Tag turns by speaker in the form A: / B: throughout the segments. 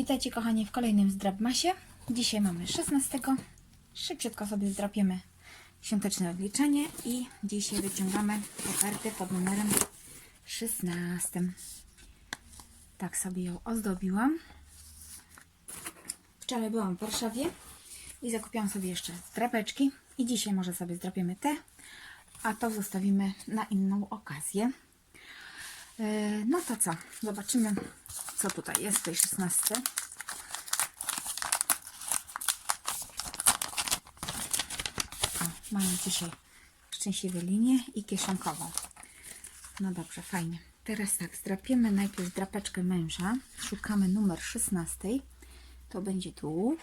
A: Witajcie kochani w kolejnym zdrabmasie. Dzisiaj mamy 16. Szybciutko sobie zdrapiemy świąteczne odliczenie i dzisiaj wyciągamy kopertę pod numerem 16. Tak sobie ją ozdobiłam. Wczoraj byłam w Warszawie i zakupiłam sobie jeszcze zdrapeczki i dzisiaj może sobie zdrapiemy te, a to zostawimy na inną okazję. Yy, No to co? Zobaczymy, co tutaj jest w tej 16. O, mamy dzisiaj szczęśliwe linie i kieszonkową. No dobrze, fajnie. Teraz tak, zdrapiemy najpierw drapeczkę męża. Szukamy numer 16. To będzie tu.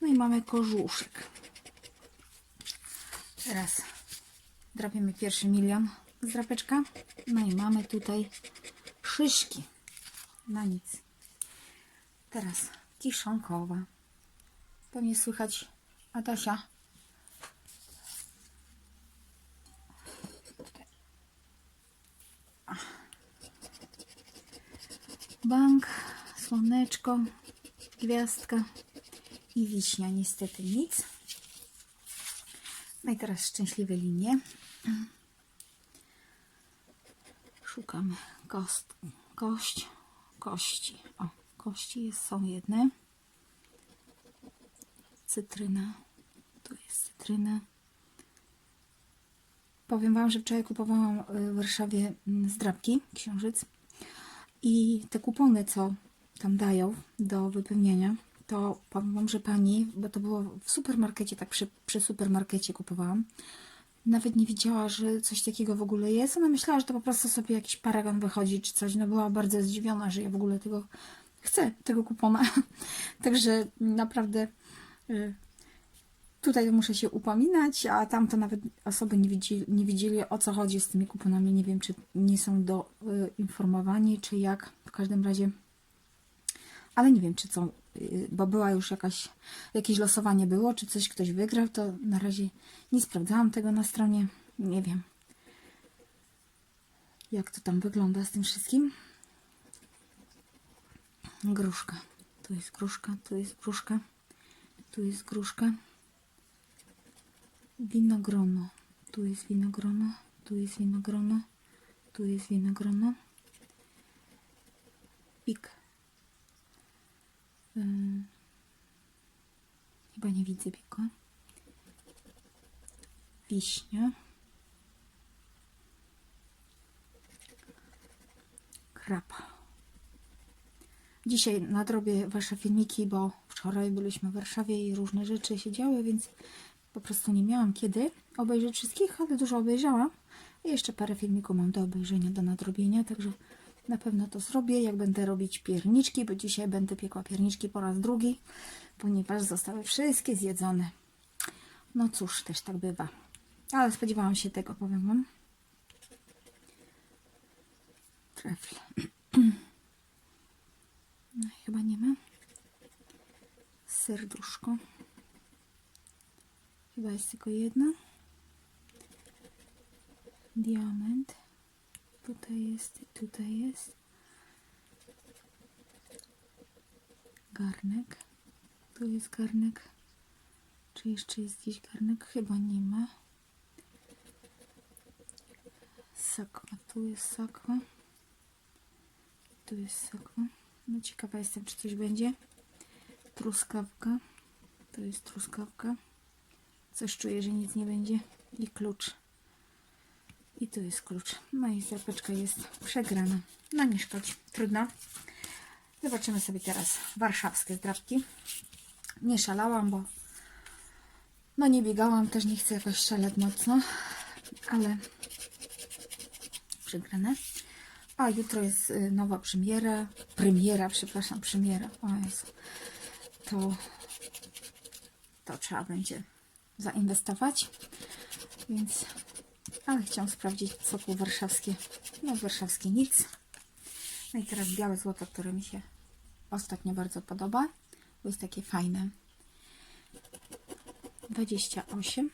A: No i mamy kożuszek. Teraz drapiemy pierwszy milion z drapeczka. No i mamy tutaj szyszki. No nic. Teraz kiszonkowa. Pewnie słychać Adasia. Bank, słoneczko, gwiazdka i wiśnia. Niestety nic. No i teraz szczęśliwe linie. Szukamy kost, kość, kości. O, kości jest, są jedne. Cytryna. Tu jest cytryna. Powiem Wam, że wczoraj kupowałam w Warszawie mm, zdrabki, księżyc. I te kupony, co tam dają do wypełniania, to powiem Wam, że pani, bo to było w supermarkecie, tak przy, przy supermarkecie kupowałam, nawet nie wiedziała, że coś takiego w ogóle jest. Ona myślała, że to po prostu sobie jakiś paragon wychodzi czy coś. No była bardzo zdziwiona, że ja w ogóle tego chcę, tego kupona. Także naprawdę y, tutaj muszę się upominać, a tam to nawet osoby nie widzieli, nie widzieli o co chodzi z tymi kuponami. Nie wiem, czy nie są doinformowani, czy jak. W każdym razie ale nie wiem, czy są, y, bo była już jakaś, jakieś losowanie było, czy coś ktoś wygrał, to na razie nie sprawdzałam tego na stronie, nie wiem, jak to tam wygląda z tym wszystkim. Gruszka, tu jest gruszka, tu jest gruszka, tu jest gruszka, winogrono, tu jest winogrono, tu jest winogrono, tu jest winogrono, pik. Ym, Chyba nie widzę biegu. Wiśnia. Krab. Dzisiaj nadrobię Wasze filmiki, bo wczoraj byliśmy w Warszawie i różne rzeczy się działy, więc po prostu nie miałam kiedy obejrzeć wszystkich, ale dużo obejrzałam. I jeszcze parę filmików mam do obejrzenia, do nadrobienia, także na pewno to zrobię, jak będę robić pierniczki, bo dzisiaj będę piekła pierniczki po raz drugi, ponieważ zostały wszystkie zjedzone. No cóż, też tak bywa. Ale spodziewałam się tego, powiem Wam. Trefl. No, chyba nie ma. Serduszko. Chyba jest tylko jedno. Diament. Tutaj jest, tutaj jest. Garnek. Tu jest garnek. Czy jeszcze jest gdzieś garnek? Chyba nie ma. Sakwa. Tu jest sakwa. Tu jest sakwa. No ciekawa jestem, czy coś będzie. Truskawka. To jest truskawka. Coś czuję, że nic nie będzie. I klucz. I tu jest klucz. No i zapeczka jest przegrana. No nie szkodzi. Trudno. Zobaczymy sobie teraz warszawskie zdrabki. Nie szalałam, bo no nie biegałam, też nie chcę jakoś szaleć mocno, ale przegrane. A jutro jest y, nowa premiera, premiera, przepraszam, premiera. O Jezu. To, to trzeba będzie zainwestować, więc ale chciałam sprawdzić soku warszawskie. No warszawskie nic. No i teraz białe złoto, które mi się ostatnio bardzo podoba, bo jest takie fajne. 28,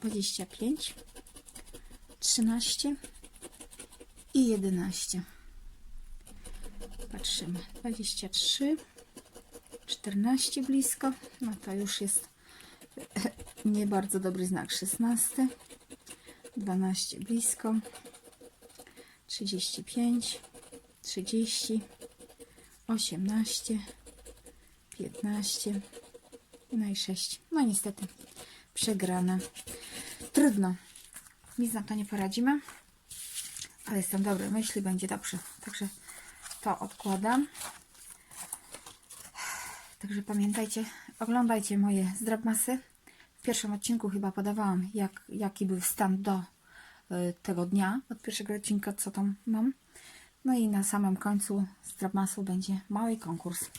A: 25, 13 i 11. Patrzcie. Patrzymy. 23, 14 blisko. No to już jest nie bardzo dobry znak. 16, 12 blisko, 35, 30, 18, 15, no i 6. No niestety przegrane. Trudno. Nic na to nie poradzimy. Ale jestem dobry myśli, będzie dobrze. Także to odkładam. Także pamiętajcie, oglądajcie moje zdrabmasy. W pierwszym odcinku chyba podawałam, jak, jaki był stan do y, tego dnia, od pierwszego odcinka, co tam mam. No i na samym końcu zdrabmasu będzie mały konkurs.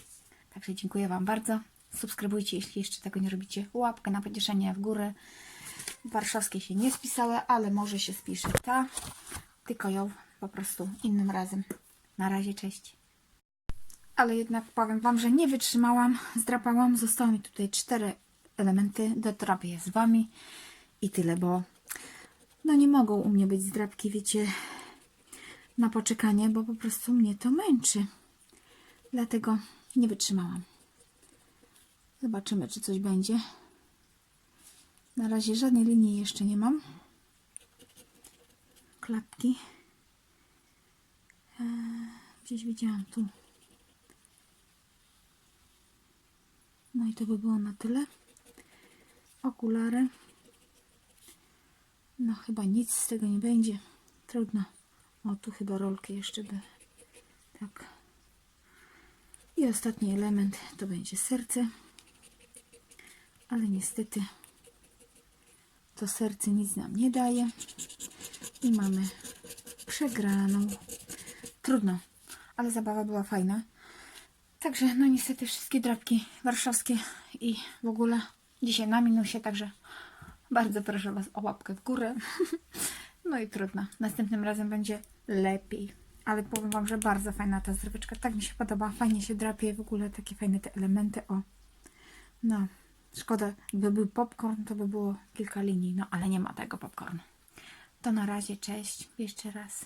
A: Także dziękuję Wam bardzo. Subskrybujcie, jeśli jeszcze tego nie robicie. Łapkę na pocieszenie w górę. Warszawskie się nie spisały, ale może się spisze ta. Tylko ją po prostu innym razem. Na razie, cześć. Ale jednak powiem Wam, że nie wytrzymałam, zdrapałam. Zostały mi tutaj cztery elementy. Dotrapię je z Wami i tyle, bo no nie mogą u mnie być zdrapki, wiecie, na poczekanie, bo po prostu mnie to męczy. Dlatego nie wytrzymałam. Zobaczymy, czy coś będzie. Na razie żadnej linii jeszcze nie mam. Klapki. Eee, Gdzieś widziałam tu. No i to by było na tyle. Okulary. No chyba nic z tego nie będzie. Trudno. O, tu chyba rolkę jeszcze by. Tak. I ostatni element to będzie serce. Ale niestety to serce nic nam nie daje. I mamy przegraną. Trudno, ale zabawa była fajna. Także, no niestety wszystkie drapki warszawskie i w ogóle dzisiaj na minusie, także bardzo proszę Was o łapkę w górę. No i trudno. Następnym razem będzie lepiej. Ale powiem Wam, że bardzo fajna ta zdroweczka. Tak mi się podoba. Fajnie się drapie. W ogóle takie fajne te elementy. O. No. Szkoda, gdyby był popcorn, to by było kilka linii. No, ale nie ma tego popcornu. To na razie. Cześć. Jeszcze raz.